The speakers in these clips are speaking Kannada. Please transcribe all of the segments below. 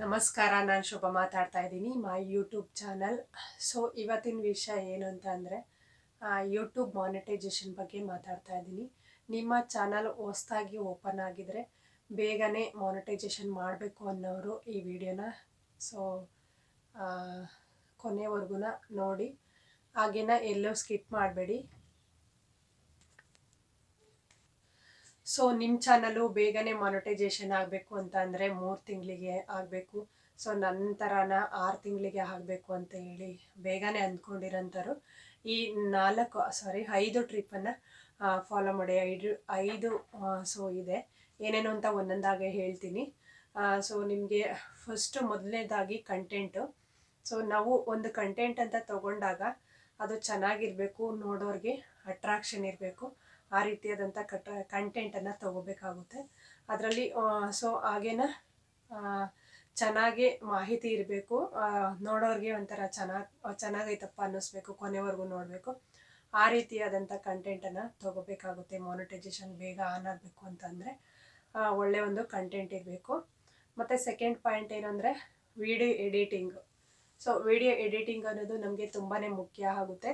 ನಮಸ್ಕಾರ, ನಾನು ಶುಭ ಮಾತಾಡ್ತಾ ಇದ್ದೀನಿ, ಮೈ ಯೂಟ್ಯೂಬ್ ಚಾನಲ್. ಸೊ ಇವತ್ತಿನ ವಿಷಯ ಏನು ಅಂತ ಅಂದರೆ ಯೂಟ್ಯೂಬ್ ಮಾನಿಟೈಜೇಷನ್ ಬಗ್ಗೆ ಮಾತಾಡ್ತಾ ಇದ್ದೀನಿ. ನಿಮ್ಮ ಚಾನಲ್ ಹೊಸ್ದಾಗಿ ಓಪನ್ ಆಗಿದರೆ ಬೇಗನೆ ಮಾನಿಟೈಜೇಷನ್ ಮಾಡಬೇಕು ಅನ್ನೋರು ಈ ವಿಡಿಯೋನ. ಸೊ ಕೊನೆವರೆಗೂ ನೋಡಿ. ಹಾಗೇನ ಎಲ್ಲೂ ಸ್ಕಿಪ್ ಮಾಡಬೇಡಿ. ಸೊ ನಿಮ್ಮ ಚಾನಲು ಬೇಗನೆ ಮಾನಿಟೈಸೇಷನ್ ಆಗಬೇಕು ಅಂತ ಅಂದರೆ ಮೂರು ತಿಂಗಳಿಗೆ ಆಗಬೇಕು. ಸೊ ನನ್ನ ಥರನ ಆರು ತಿಂಗಳಿಗೆ ಆಗಬೇಕು ಅಂತ ಹೇಳಿ ಬೇಗನೆ ಅಂದ್ಕೊಂಡಿರೋಂಥವ್ರು. ಈ ನಾಲ್ಕು ಸಾರಿ ಐದು ಟ್ರಿಪ್ಪನ್ನು ಫಾಲೋ ಮಾಡಿ. ಐದು ಐದು ಸೊ ಇದೆ. ಏನೇನು ಅಂತ ಒಂದೊಂದಾಗೆ ಹೇಳ್ತೀನಿ. ಸೊ ನಿಮಗೆ ಫಸ್ಟು ಮೊದಲನೇದಾಗಿ ಕಂಟೆಂಟು ಸೊ ನಾವು ಒಂದು ಕಂಟೆಂಟ್ ಅಂತ ತಗೊಂಡಾಗ ಅದು ಚೆನ್ನಾಗಿರಬೇಕು, ನೋಡೋರಿಗೆ ಅಟ್ರಾಕ್ಷನ್ ಇರಬೇಕು. ಆ ರೀತಿಯಾದಂಥ ಕಟ ಕಂಟೆಂಟನ್ನು ತಗೋಬೇಕಾಗುತ್ತೆ. ಅದರಲ್ಲಿ ಸೊ ಹಾಗೇನ ಚೆನ್ನಾಗಿ ಮಾಹಿತಿ ಇರಬೇಕು. ನೋಡೋರಿಗೆ ಒಂಥರ ಚೆನ್ನಾಗಿ, ಚೆನ್ನಾಗೈತಪ್ಪ ಅನ್ನಿಸ್ಬೇಕು, ಕೊನೆವರೆಗೂ ನೋಡಬೇಕು. ಆ ರೀತಿಯಾದಂಥ ಕಂಟೆಂಟನ್ನು ತಗೋಬೇಕಾಗುತ್ತೆ. ಮಾನಿಟೈಸೇಷನ್ ಬೇಗ ಆನ್ ಆಗಬೇಕು ಅಂತಂದರೆ ಒಳ್ಳೆಯ ಒಂದು ಕಂಟೆಂಟ್ ಇರಬೇಕು. ಮತ್ತು ಸೆಕೆಂಡ್ ಪಾಯಿಂಟ್ ಏನಂದರೆ video editing so video editing ಅನ್ನೋದು ನಮಗೆ ತುಂಬಾ ಮುಖ್ಯ ಆಗುತ್ತೆ.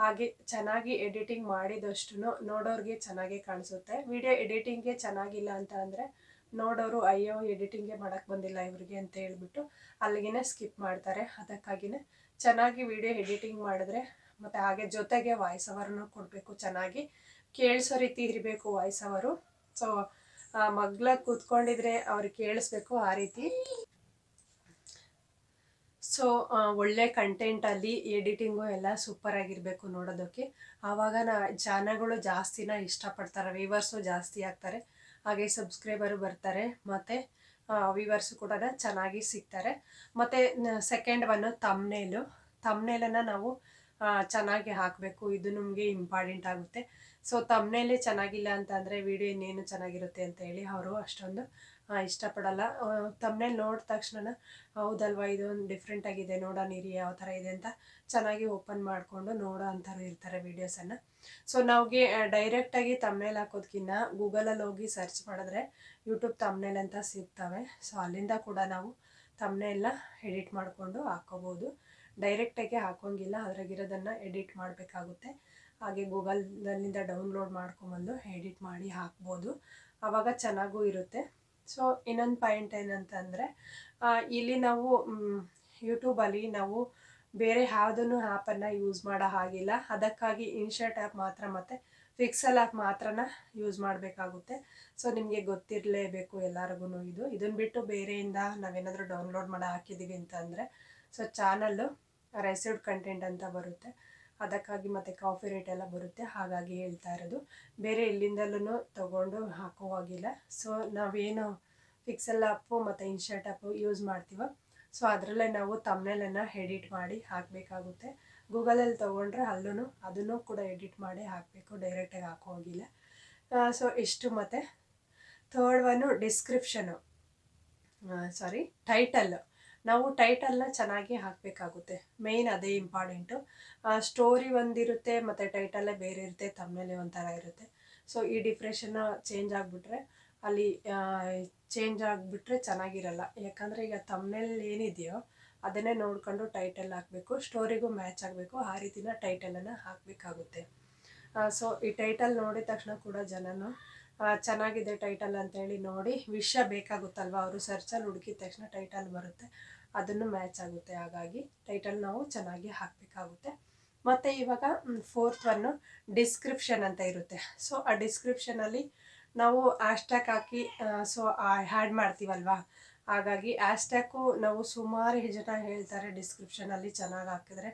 ಹಾಗೆ ಚೆನ್ನಾಗಿ ಎಡಿಟಿಂಗ್ ಮಾಡಿದಷ್ಟು ನೋಡೋರಿಗೆ ಚೆನ್ನಾಗಿ ಕಾಣಿಸುತ್ತೆ. ವಿಡಿಯೋ ಎಡಿಟಿಂಗೇ ಚೆನ್ನಾಗಿಲ್ಲ ಅಂತ ಅಂದರೆ ನೋಡೋರು, ಅಯ್ಯೋ, ಎಡಿಟಿಂಗೇ ಮಾಡೋಕ್ಕೆ ಬಂದಿಲ್ಲ ಇವ್ರಿಗೆ ಅಂತ ಹೇಳ್ಬಿಟ್ಟು ಅಲ್ಲಿಗೆ ಸ್ಕಿಪ್ ಮಾಡ್ತಾರೆ. ಅದಕ್ಕಾಗಿಯೇ ಚೆನ್ನಾಗಿ ವಿಡಿಯೋ ಎಡಿಟಿಂಗ್ ಮಾಡಿದ್ರೆ ಮತ್ತು ಹಾಗೆ ಜೊತೆಗೆ ವಾಯ್ಸ್ ಅವರನ್ನು ಕೊಡಬೇಕು ಚೆನ್ನಾಗಿ. ಕೇಳಿಸೋ ರೀತಿ ಇರಬೇಕು ವಾಯ್ಸ್ ಅವರು. ಸೊ ಮಗ್ಲ ಕೂತ್ಕೊಂಡಿದ್ರೆ ಅವ್ರಿಗೆ ಕೇಳಿಸ್ಬೇಕು ಆ ರೀತಿ. ಸೊ ಒಳ್ಳೆ ಕಂಟೆಂಟಲ್ಲಿ ಎಡಿಟಿಂಗು ಎಲ್ಲ ಸೂಪರ್ ಆಗಿರಬೇಕು ನೋಡೋದಕ್ಕೆ. ಆವಾಗ ನಾ, ಜನಗಳು ಜಾಸ್ತಿನ ಇಷ್ಟಪಡ್ತಾರೆ ವಿವರ್ಸು ಜಾಸ್ತಿ ಆಗ್ತಾರೆ. ಹಾಗೆ ಸಬ್ಸ್ಕ್ರೈಬರು ಬರ್ತಾರೆ, ಮತ್ತು ವಿವರ್ಸು ಕೂಡ ಚೆನ್ನಾಗಿ ಸಿಗ್ತಾರೆ. ಮತ್ತು ಸೆಕೆಂಡ್ ಒನ್ನು ತಮ್ನೇಲು ತಮ್ನೇಲನ್ನು ನಾವು ಚೆನ್ನಾಗಿ ಹಾಕಬೇಕು, ಇದು ನಮಗೆ ಇಂಪಾರ್ಟೆಂಟ್ ಆಗುತ್ತೆ. ಸೊ ತಮ್ಮನೇಲೆ ಚೆನ್ನಾಗಿಲ್ಲ ಅಂತಂದರೆ ವಿಡಿಯೋ ಇನ್ನೇನು ಚೆನ್ನಾಗಿರುತ್ತೆ ಅಂತ ಹೇಳಿ ಅವರು ಅಷ್ಟೊಂದು ಇಷ್ಟಪಡಲ್ಲ. ತಮ್ಮನೇಲಿ ನೋಡಿದ ತಕ್ಷಣ ಹೌದಲ್ವಾ, ಇದು ಡಿಫ್ರೆಂಟ್ ಆಗಿದೆ, ನೋಡೋಣ ಯಾವ ಥರ ಇದೆ ಅಂತ ಚೆನ್ನಾಗಿ ಓಪನ್ ಮಾಡಿಕೊಂಡು ನೋಡೋ ಅಂಥವ್ರು ಇರ್ತಾರೆ ವೀಡಿಯೋಸನ್ನು ಸೊ ನಮಗೆ ಡೈರೆಕ್ಟಾಗಿ ತಮ್ಮನೇಲಿ ಹಾಕೋದಕ್ಕಿಂತ ಗೂಗಲಲ್ಲಿ ಹೋಗಿ ಸರ್ಚ್ ಮಾಡಿದ್ರೆ ಯೂಟ್ಯೂಬ್ ತಮ್ಮನೇಲಿ ಅಂತ ಸಿಗ್ತವೆ. ಸೊ ಅಲ್ಲಿಂದ ಕೂಡ ನಾವು ತಮ್ಮನೆಲ್ಲ ಎಡಿಟ್ ಮಾಡಿಕೊಂಡು ಹಾಕೋಬೋದು. ಡೈರೆಕ್ಟಾಗಿ ಹಾಕೋಂಗಿಲ್ಲ, ಅದ್ರಾಗಿರೋದನ್ನು ಎಡಿಟ್ ಮಾಡಬೇಕಾಗುತ್ತೆ. ಹಾಗೆ ಗೂಗಲ್ನಿಂದ ಡೌನ್ಲೋಡ್ ಮಾಡ್ಕೊಂಬಂದು ಎಡಿಟ್ ಮಾಡಿ ಹಾಕ್ಬೋದು. ಆವಾಗ ಚೆನ್ನಾಗೂ ಇರುತ್ತೆ. ಸೊ ಇನ್ನೊಂದು ಪಾಯಿಂಟ್ ಏನಂತಂದರೆ ಇಲ್ಲಿ ನಾವು ಯೂಟ್ಯೂಬಲ್ಲಿ ನಾವು ಬೇರೆ ಯಾವುದನ್ನು ಆ್ಯಪನ್ನು ಯೂಸ್ ಮಾಡೋ ಹಾಗಿಲ್ಲ. ಅದಕ್ಕಾಗಿ ಇನ್ಶರ್ಟ್ ಆ್ಯಪ್ ಮಾತ್ರ ಮತ್ತು ಫಿಕ್ಸಲ್ ಆ್ಯಪ್ ಮಾತ್ರನ ಯೂಸ್ ಮಾಡಬೇಕಾಗುತ್ತೆ. ಸೊ ನಿಮಗೆ ಗೊತ್ತಿರಲೇಬೇಕು ಎಲ್ಲರಿಗೂ ಇದು. ಇದನ್ನು ಬಿಟ್ಟು ಬೇರೆಯಿಂದ ನಾವೇನಾದರೂ ಡೌನ್ಲೋಡ್ ಮಾಡಿ ಹಾಕಿದ್ದೀವಿ ಅಂತಂದರೆ, ಸೊ ಚಾನಲ್ಲು ರೆಸಿಡ್ ಕಂಟೆಂಟ್ ಅಂತ ಬರುತ್ತೆ. ಅದಕ್ಕಾಗಿ ಮತ್ತೆ ಕಾಫಿ ರೇಟ್ ಎಲ್ಲ ಬರುತ್ತೆ. ಹಾಗಾಗಿ ಹೇಳ್ತಾ ಇರೋದು. ಬೇರೆ ಎಲ್ಲಿಂದಲೂ ತೊಗೊಂಡು ಹಾಕುವಾಗಿಲ್ಲ ಸೊ ನಾವೇನು ಫಿಕ್ಸೆಲ್ ಆ್ಯಪು ಮತ್ತು ಇನ್ಶರ್ಟ್ ಆ್ಯಪು ಯೂಸ್ ಮಾಡ್ತೀವೋ ಸೊ ಅದರಲ್ಲೇ ನಾವು ತಮ್ಮನೆಲ್ಲನ್ನು ಎಡಿಟ್ ಮಾಡಿ ಹಾಕಬೇಕಾಗುತ್ತೆ. ಗೂಗಲಲ್ಲಿ ತೊಗೊಂಡ್ರೆ ಅಲ್ಲೂ ಅದನ್ನು ಕೂಡ ಎಡಿಟ್ ಮಾಡಿ ಹಾಕಬೇಕು ಡೈರೆಕ್ಟಾಗಿ ಹಾಕೋಗಿಲ್ಲ ಸೊ ಇಷ್ಟು ಮತ್ತು. Third one description sorry title ನಾವು ಟೈಟಲ್ನ ಚೆನ್ನಾಗಿ ಹಾಕಬೇಕಾಗುತ್ತೆ. ಮೇಯ್ನ್ ಅದೇ ಇಂಪಾರ್ಟೆಂಟು ಸ್ಟೋರಿ ಒಂದಿರುತ್ತೆ, ಮತ್ತು ಟೈಟಲ್ಲೇ ಬೇರೆ ಇರುತ್ತೆ ತಮ್ಮನೇಲೆ ಒಂಥರ ಇರುತ್ತೆ. ಸೊ ಈ ಡಿಪ್ರೆಷನ್ನ ಚೇಂಜ್ ಆಗಿಬಿಟ್ರೆ, ಅಲ್ಲಿ ಚೇಂಜ್ ಆಗಿಬಿಟ್ರೆ ಚೆನ್ನಾಗಿರಲ್ಲ. ಯಾಕಂದರೆ ಈಗ ತಮ್ಮನೇಲಿ ಏನಿದೆಯೋ, ಅದನ್ನೇ ನೋಡಿಕೊಂಡು ಟೈಟಲ್ ಹಾಕಬೇಕು ಸ್ಟೋರಿಗೂ ಮ್ಯಾಚ್ ಆಗಬೇಕು, ಆ ರೀತಿನ ಟೈಟಲನ್ನು ಹಾಕಬೇಕಾಗುತ್ತೆ. ಸೊ ಈ ಟೈಟಲ್ ನೋಡಿದ ತಕ್ಷಣ ಕೂಡ ಜನನು ಚೆನ್ನಾಗಿದೆ ಟೈಟಲ್ ಅಂತೇಳಿ ನೋಡಿ. ವಿಷಯ ಬೇಕಾಗುತ್ತಲ್ವ? ಅವರು ಸರ್ಚಲ್ಲಿ ಹುಡುಕಿದ ತಕ್ಷಣ ಟೈಟಲ್ ಬರುತ್ತೆ. ಅದನ್ನು ಮ್ಯಾಚ್ ಆಗುತ್ತೆ. ಹಾಗಾಗಿ ಟೈಟಲ್ ನಾವು ಚೆನ್ನಾಗಿ ಹಾಕಬೇಕಾಗುತ್ತೆ. ಮತ್ತು ಇವಾಗ ಫೋರ್ತ್ ಒನ್ನು ಡಿಸ್ಕ್ರಿಪ್ಷನ್ ಅಂತ ಇರುತ್ತೆ. ಸೊ ಆ ಡಿಸ್ಕ್ರಿಪ್ಷನಲ್ಲಿ ನಾವು ಆ್ಯಶ್ಟ್ಯಾಗ್ ಹಾಕಿ ಸೊ ಹ್ಯಾಡ್ ಮಾಡ್ತೀವಲ್ವಾ? ಹಾಗಾಗಿ ಆ್ಯಶ್ಟ್ಯಾಗು ನಾವು ಸುಮಾರು ಜನ ಹೇಳ್ತಾರೆ ಡಿಸ್ಕ್ರಿಪ್ಷನಲ್ಲಿ ಚೆನ್ನಾಗಿ ಹಾಕಿದ್ರೆ.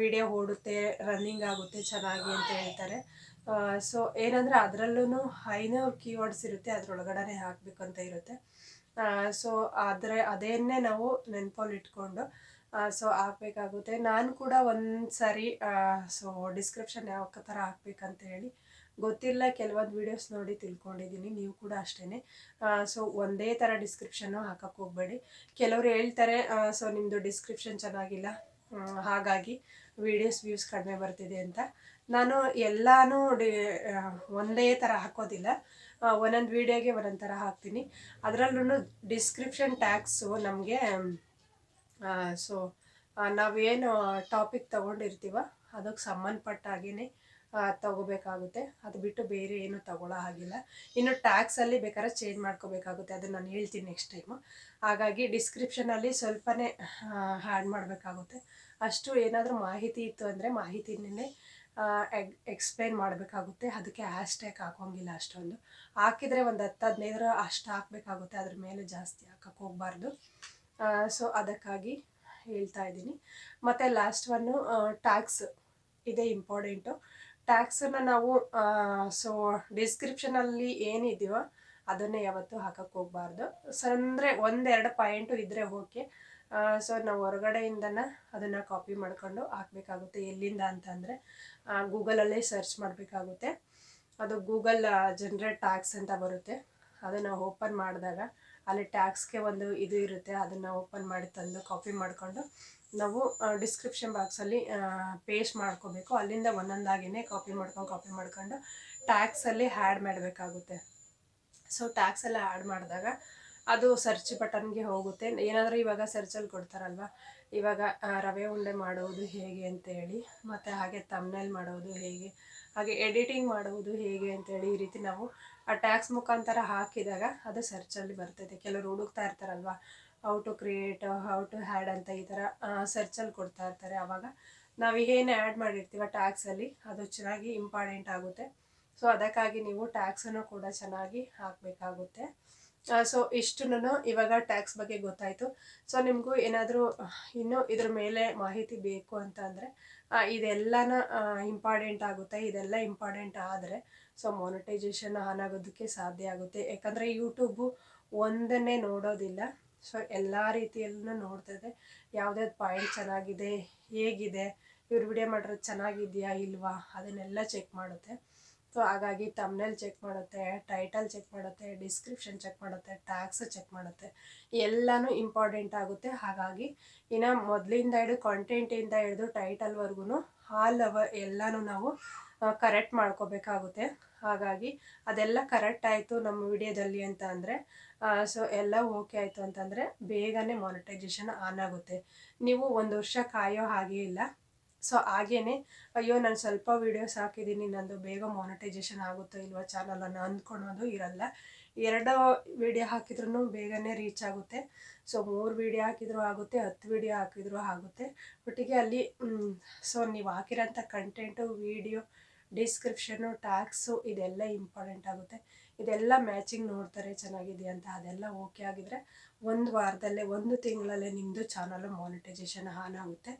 ವಿಡಿಯೋ ಓಡುತ್ತೆ ರನ್ನಿಂಗ್ ಆಗುತ್ತೆ, ಚೆನ್ನಾಗಿ ಅಂತ ಹೇಳ್ತಾರೆ. ಸೊ ಏನಂದರೆ ಅದರಲ್ಲೂ ಐನೂರು ಕೀವರ್ಡ್ಸ್ ಇರುತ್ತೆ ಅದರೊಳಗಡೆ ಹಾಕಬೇಕಂತ ಇರುತ್ತೆ. ಸೊ ಆದರೆ ಅದನ್ನೇ ನಾವು ನೆನಪಲ್ಲಿ ಇಟ್ಕೊಂಡು ಸೊ ಹಾಕಬೇಕಾಗುತ್ತೆ. ನಾನು ಕೂಡ ಒಂದು ಸಾರಿ ಸೊ ಡಿಸ್ಕ್ರಿಪ್ಷನ್ ಯಾವ ಥರ ಹಾಕ್ಬೇಕಂತ ಹೇಳಿ, ಗೊತ್ತಿಲ್ಲ, ಕೆಲವೊಂದು ವೀಡಿಯೋಸ್ ನೋಡಿ ತಿಳ್ಕೊಂಡಿದ್ದೀನಿ ನೀವು ಕೂಡ ಅಷ್ಟೇ ಸೊ ಒಂದೇ ಥರ ಡಿಸ್ಕ್ರಿಪ್ಷನ್ನು ಹಾಕಕ್ಕೆ ಹೋಗಬೇಡಿ. ಕೆಲವರು ಹೇಳ್ತಾರೆ ಸೊ ನಿಮ್ಮದು ಡಿಸ್ಕ್ರಿಪ್ಷನ್ ಚೆನ್ನಾಗಿಲ್ಲ ಹಾಗಾಗಿ ವೀಡಿಯೋಸ್ ವ್ಯೂಸ್ ಕಡಿಮೆ ಬರ್ತಿದೆ ಅಂತ. ನಾನು ಎಲ್ಲನೂ ಡಿ ಒಂದೇ ಥರ ಹಾಕೋದಿಲ್ಲ. ಒಂದೊಂದು ವೀಡಿಯೋಗೆ ಒಂದೊಂದು ಥರ ಹಾಕ್ತೀನಿ. ಅದರಲ್ಲೂ ಡಿಸ್ಕ್ರಿಪ್ಷನ್ ಟ್ಯಾಕ್ಸು ನಮಗೆ ಸೊ ನಾವೇನು ಟಾಪಿಕ್ ತೊಗೊಂಡಿರ್ತೀವ ಅದಕ್ಕೆ ಸಂಬಂಧಪಟ್ಟ ಹಾಗೇ ತಗೋಬೇಕಾಗುತ್ತೆ. ಅದು ಬಿಟ್ಟು ಬೇರೆ ಏನು ತಗೊಳ್ಳೋ ಹಾಗಿಲ್ಲ. ಇನ್ನು ಟ್ಯಾಕ್ಸಲ್ಲಿ ಬೇಕಾದ್ರೆ ಚೇಂಜ್ ಮಾಡ್ಕೋಬೇಕಾಗುತ್ತೆ. ಅದನ್ನು ನಾನು ಹೇಳ್ತೀನಿ ನೆಕ್ಸ್ಟ್ ಟೈಮು ಹಾಗಾಗಿ ಡಿಸ್ಕ್ರಿಪ್ಷನಲ್ಲಿ ಸ್ವಲ್ಪನೇ ಹ್ಯಾಡ್ ಮಾಡಬೇಕಾಗುತ್ತೆ. ಅಷ್ಟು ಏನಾದರೂ ಮಾಹಿತಿ ಇತ್ತು ಅಂದರೆ ಮಾಹಿತಿನೇ ಎಕ್ಸ್ಪ್ಲೈನ್ ಮಾಡಬೇಕಾಗುತ್ತೆ. ಅದಕ್ಕೆ ಹ್ಯಾಶ್ಟ್ಯಾಗ್ ಹಾಕೋಂಗಿಲ್ಲ ಅಷ್ಟೊಂದು. ಹಾಕಿದರೆ ಒಂದು ಹತ್ತು, ಹದಿನೈದರ ಅಷ್ಟು ಹಾಕಬೇಕಾಗುತ್ತೆ. ಅದ್ರ ಮೇಲೆ ಜಾಸ್ತಿ ಹಾಕಕ್ಕೆ ಹೋಗಬಾರ್ದು. ಸೊ ಅದಕ್ಕಾಗಿ ಹೇಳ್ತಾ ಇದ್ದೀನಿ. ಮತ್ತು ಲಾಸ್ಟ್ ಒನ್ನು ಟ್ಯಾಕ್ಸ್ ಇದೇ ಇಂಪಾರ್ಟೆಂಟು ಟ್ಯಾಕ್ಸನ್ನು ನಾವು ಸೊ ಡಿಸ್ಕ್ರಿಪ್ಷನಲ್ಲಿ ಏನಿದೆಯೋ ಅದನ್ನೇ ಯಾವತ್ತೂ ಹಾಕಕ್ಕೆ ಹೋಗಬಾರ್ದು. ಸೊ ಅಂದರೆ ಒಂದೆರಡು ಪಾಯಿಂಟು ಇದ್ದರೆ ಓಕೆ ಸೊ ನಾವು ಹೊರಗಡೆಯಿಂದನ ಅದನ್ನು ಕಾಪಿ ಮಾಡಿಕೊಂಡು ಹಾಕಬೇಕಾಗುತ್ತೆ ಎಲ್ಲಿಂದ ಅಂತಂದರೆ ಗೂಗಲಲ್ಲೇ ಸರ್ಚ್ ಮಾಡಬೇಕಾಗುತ್ತೆ. ಅದು ಗೂಗಲ್ ಜನ್ರೇಟ್ ಟ್ಯಾಕ್ಸ್ ಅಂತ ಬರುತ್ತೆ. ಅದನ್ನು ಓಪನ್ ಮಾಡಿದಾಗ, ಅಲ್ಲಿ ಟ್ಯಾಕ್ಸ್ಗೆ ಒಂದು ಇದು ಇರುತ್ತೆ, ಅದನ್ನು ಓಪನ್ ಮಾಡಿ ತಂದು ಕಾಪಿ ಮಾಡಿಕೊಂಡು ನಾವು ಡಿಸ್ಕ್ರಿಪ್ಷನ್ ಬಾಕ್ಸಲ್ಲಿ ಪೇಸ್ಟ್ ಮಾಡ್ಕೋಬೇಕು. ಅಲ್ಲಿಂದ ಒಂದೊಂದಾಗಿಯೇ ಕಾಪಿ ಮಾಡ್ಕೊಂಡು ಕಾಪಿ ಮಾಡ್ಕೊಂಡು ಟ್ಯಾಕ್ಸಲ್ಲಿ ಹ್ಯಾಡ್ ಮಾಡಬೇಕಾಗುತ್ತೆ. ಸೊ ಟ್ಯಾಕ್ಸಲ್ಲಿ ಆ್ಯಡ್ ಮಾಡಿದಾಗ ಅದು ಸರ್ಚ್ ಬಟನ್ಗೆ ಹೋಗುತ್ತೆ. ಏನಾದರೂ ಇವಾಗ ಸರ್ಚಲ್ಲಿ ಕೊಡ್ತಾರಲ್ವ? ಇವಾಗ ರವೆ ಉಂಡೆ ಮಾಡೋದು ಹೇಗೆ ಅಂತೇಳಿ, ಮತ್ತು ಹಾಗೆ ತಮ್ನೇಲ್ ಮಾಡೋದು ಹೇಗೆ, ಹಾಗೆ ಎಡಿಟಿಂಗ್ ಮಾಡೋದು ಹೇಗೆ ಅಂತೇಳಿ ಈ ರೀತಿ ನಾವು ಆ ಟ್ಯಾಕ್ಸ್ ಮುಖಾಂತರ ಹಾಕಿದಾಗ ಅದು ಸರ್ಚಲ್ಲಿ ಬರ್ತೈತೆ ಕೆಲವರು ಹುಡುಕ್ತಾ ಇರ್ತಾರಲ್ವ? How to create how to add ಅಂತ ಈ ಥರ ಸರ್ಚಲ್ಲಿ ಕೊಡ್ತಾ ಇರ್ತಾರೆ ಆವಾಗ ನಾವು ಏನು ಆ್ಯಡ್ ಮಾಡಿರ್ತೀವ ಟ್ಯಾಕ್ಸಲ್ಲಿ ಅದು ಚೆನ್ನಾಗಿ ಇಂಪಾರ್ಟೆಂಟ್ ಆಗುತ್ತೆ. ಸೊ ಅದಕ್ಕಾಗಿ ನೀವು ಟ್ಯಾಕ್ಸನ್ನು ಕೂಡ ಚೆನ್ನಾಗಿ ಹಾಕಬೇಕಾಗುತ್ತೆ. ಸೊ ಇಷ್ಟನ್ನು ಇವಾಗ ಟ್ಯಾಕ್ಸ್ ಬಗ್ಗೆ ಗೊತ್ತಾಯಿತು. ಸೊ ನಿಮಗೂ ಏನಾದರೂ, ಇನ್ನೂ ಇದ್ರ ಮೇಲೆ ಮಾಹಿತಿ ಬೇಕು ಅಂತ ಅಂದರೆ ಇದೆಲ್ಲನ ಇಂಪಾರ್ಟೆಂಟ್ ಆಗುತ್ತೆ, ಇದೆಲ್ಲ ಇಂಪಾರ್ಟೆಂಟ್ ಆದರೆ ಸೊ ಮೊನಿಟೈಸೇಷನ್ ಆನ್ ಆಗೋದಕ್ಕೆ ಸಾಧ್ಯ ಆಗುತ್ತೆ. ಯಾಕಂದರೆ ಯೂಟ್ಯೂಬು ಒಂದನ್ನೇ ನೋಡೋದಿಲ್ಲ. ಸೊ ಎಲ್ಲ ರೀತಿಯಲ್ಲೂ ನೋಡ್ತಿದ್ದೆ ಯಾವುದ್ಯಾವ್ದು ಪಾಯಿಂಟ್ ಚೆನ್ನಾಗಿದೆ, ಹೇಗಿದೆ, ಇವ್ರು ವಿಡಿಯೋ ಮಾಡಿರೋದು ಚೆನ್ನಾಗಿದೆಯಾ, ಇಲ್ವಾ, ಅದನ್ನೆಲ್ಲ ಚೆಕ್ ಮಾಡುತ್ತೆ. ಸೊ ಹಾಗಾಗಿ ತಮ್ನೆಲ್ ಚೆಕ್ ಮಾಡುತ್ತೆ ಟೈಟಲ್ ಚೆಕ್ ಮಾಡುತ್ತೆ ಡಿಸ್ಕ್ರಿಪ್ಷನ್ ಚೆಕ್ ಮಾಡುತ್ತೆ ಟ್ಯಾಕ್ಸ್ ಚೆಕ್ ಮಾಡುತ್ತೆ. ಎಲ್ಲನೂ ಇಂಪಾರ್ಟೆಂಟ್ ಆಗುತ್ತೆ. ಹಾಗಾಗಿ ಇನ್ನು ಮೊದಲಿಂದ ಹಿಡಿದು ಕಾಂಟೆಂಟಿಂದ ಹಿಡಿದು ಟೈಟಲ್ವರೆಗೂ ಆಲ್ ಅವರ್ ಎಲ್ಲನೂ ನಾವು ಕರೆಕ್ಟ್ ಮಾಡ್ಕೋಬೇಕಾಗುತ್ತೆ. ಹಾಗಾಗಿ ಅದೆಲ್ಲ ಕರೆಕ್ಟ್ ಆಯಿತು ನಮ್ಮ ವಿಡಿಯೋದಲ್ಲಿ ಅಂತ ಅಂದರೆ ಸೊ ಎಲ್ಲ ಓಕೆ ಆಯಿತು ಅಂತಂದರೆ ಬೇಗನೆ ಮಾನಿಟೈಸೇಷನ್ ಆನ್ ಆಗುತ್ತೆ. ನೀವು ಒಂದು ವರ್ಷ ಕಾಯೋ ಹಾಗೇ ಇಲ್ಲ. ಸೊ ಹಾಗೇ ಅಯ್ಯೋ ನಾನು ಸ್ವಲ್ಪ ವೀಡಿಯೋಸ್ ಹಾಕಿದ್ದೀನಿ ನಂದು ಬೇಗ ಮಾನಿಟೈಸೇಷನ್ ಆಗುತ್ತೋ ಇಲ್ವಾ ಚಾನಲನ್ನು ಅಂದ್ಕೊಳೋದು ಇರಲ್ಲ. ಎರಡು ವೀಡಿಯೋ ಹಾಕಿದ್ರೂ ಬೇಗನೆ ರೀಚ್ ಆಗುತ್ತೆ. ಸೊ ಮೂರು ವೀಡಿಯೋ ಹಾಕಿದರೂ ಆಗುತ್ತೆ, ಹತ್ತು ವೀಡಿಯೋ ಹಾಕಿದರೂ ಆಗುತ್ತೆ. ಒಟ್ಟಿಗೆ ಅಲ್ಲಿ ಸೊ ನೀವು ಹಾಕಿರೋಂಥ ಕಂಟೆಂಟು ವೀಡಿಯೋ ಡಿಸ್ಕ್ರಿಪ್ಷನು ಟ್ಯಾಕ್ಸು ಇದೆಲ್ಲ ಇಂಪಾರ್ಟೆಂಟ್ ಆಗುತ್ತೆ. ಇದೆಲ್ಲ ಮ್ಯಾಚಿಂಗ್ ನೋಡ್ತಾರೆ ಚೆನ್ನಾಗಿದೆಯಾ ಅಂತ, ಅದೆಲ್ಲ ಓಕೆ ಆಗಿದ್ರೆ ಒಂದು ವಾರದಲ್ಲೇ, ಒಂದು ತಿಂಗಳಲ್ಲೇ ನಿಮ್ಮದು ಚಾನಲ್ ಮಾನಿಟೈಸೇಷನ್ ಆನ್ ಆಗುತ್ತೆ.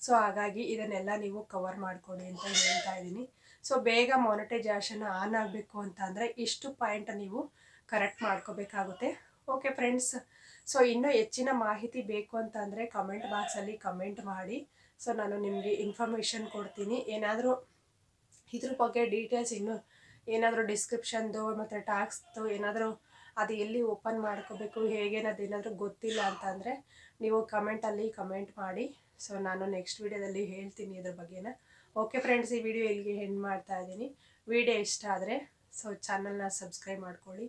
ಸೊ ಹಾಗಾಗಿ ಇದನ್ನೆಲ್ಲ ನೀವು ಕವರ್ ಮಾಡಿಕೊಡಿ ಅಂತ ಹೇಳ್ತಾ ಇದ್ದೀನಿ. ಸೊ ಬೇಗ ಮಾನಿಟೈಸೇಷನ್ ಆನ್ ಆಗಬೇಕು ಅಂತ ಅಂದರೆ ಇಷ್ಟು ಪಾಯಿಂಟ್ ನೀವು ಕರೆಕ್ಟ್ ಮಾಡ್ಕೋಬೇಕಾಗುತ್ತೆ. ಓಕೆ ಫ್ರೆಂಡ್ಸ್ ಸೊ ಇನ್ನೂ ಹೆಚ್ಚಿನ ಮಾಹಿತಿ ಬೇಕು ಅಂತ ಅಂದರೆ ಕಮೆಂಟ್ ಬಾಕ್ಸಲ್ಲಿ ಕಮೆಂಟ್ ಮಾಡಿ. ಸೊ ನಾನು ನಿಮಗೆ ಇನ್ಫಾರ್ಮೇಷನ್ ಕೊಡ್ತೀನಿ. ಏನಾದರೂ ಇದ್ರ ಬಗ್ಗೆ ಡೀಟೇಲ್ಸ್ ಇನ್ನು ಏನಾದರೂ ಡಿಸ್ಕ್ರಿಪ್ಷನ್ದು ಮತ್ತು ಟ್ಯಾಕ್ಸ್ದು ಏನಾದರೂ ಅದು ಎಲ್ಲಿ ಓಪನ್ ಮಾಡ್ಕೋಬೇಕು, ಹೇಗೆ ಏನಾದರೂ ಗೊತ್ತಿಲ್ಲ ಅಂತಂದರೆ ನೀವು ಕಮೆಂಟಲ್ಲಿ ಕಮೆಂಟ್ ಮಾಡಿ. ಸೊ ನಾನು ನೆಕ್ಸ್ಟ್ ವೀಡಿಯೋದಲ್ಲಿ ಹೇಳ್ತೀನಿ ಇದ್ರ ಬಗ್ಗೆನ. ಓಕೆ ಫ್ರೆಂಡ್ಸ್ ಈ ವಿಡಿಯೋ ಇಲ್ಲಿಗೆ ಹೆಣ್ ಮಾಡ್ತಾ ಇದ್ದೀನಿ. ವಿಡಿಯೋ ಇಷ್ಟ ಆದರೆ ಸೊ ಚಾನಲ್ನ ಸಬ್ಸ್ಕ್ರೈಬ್ ಮಾಡ್ಕೊಳ್ಳಿ.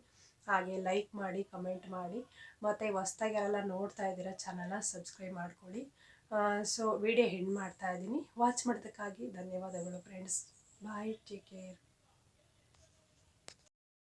ಹಾಗೆ ಲೈಕ್ ಮಾಡಿ ಕಮೆಂಟ್ ಮಾಡಿ. ಮತ್ತು ಹೊಸ್ದಾಗಿ ಯಾರೆಲ್ಲ ನೋಡ್ತಾ ಇದ್ದೀರಾ ಚಾನಲ್ನ ಸಬ್ಸ್ಕ್ರೈಬ್ ಮಾಡ್ಕೊಳ್ಳಿ. ಸೊ ವಿಡಿಯೋ ಹೆಣ್ ಮಾಡ್ತಾ ಇದ್ದೀನಿ. ವಾಚ್ ಮಾಡೋದಕ್ಕಾಗಿ ಧನ್ಯವಾದಗಳು ಫ್ರೆಂಡ್ಸ್ बाय टेक केयर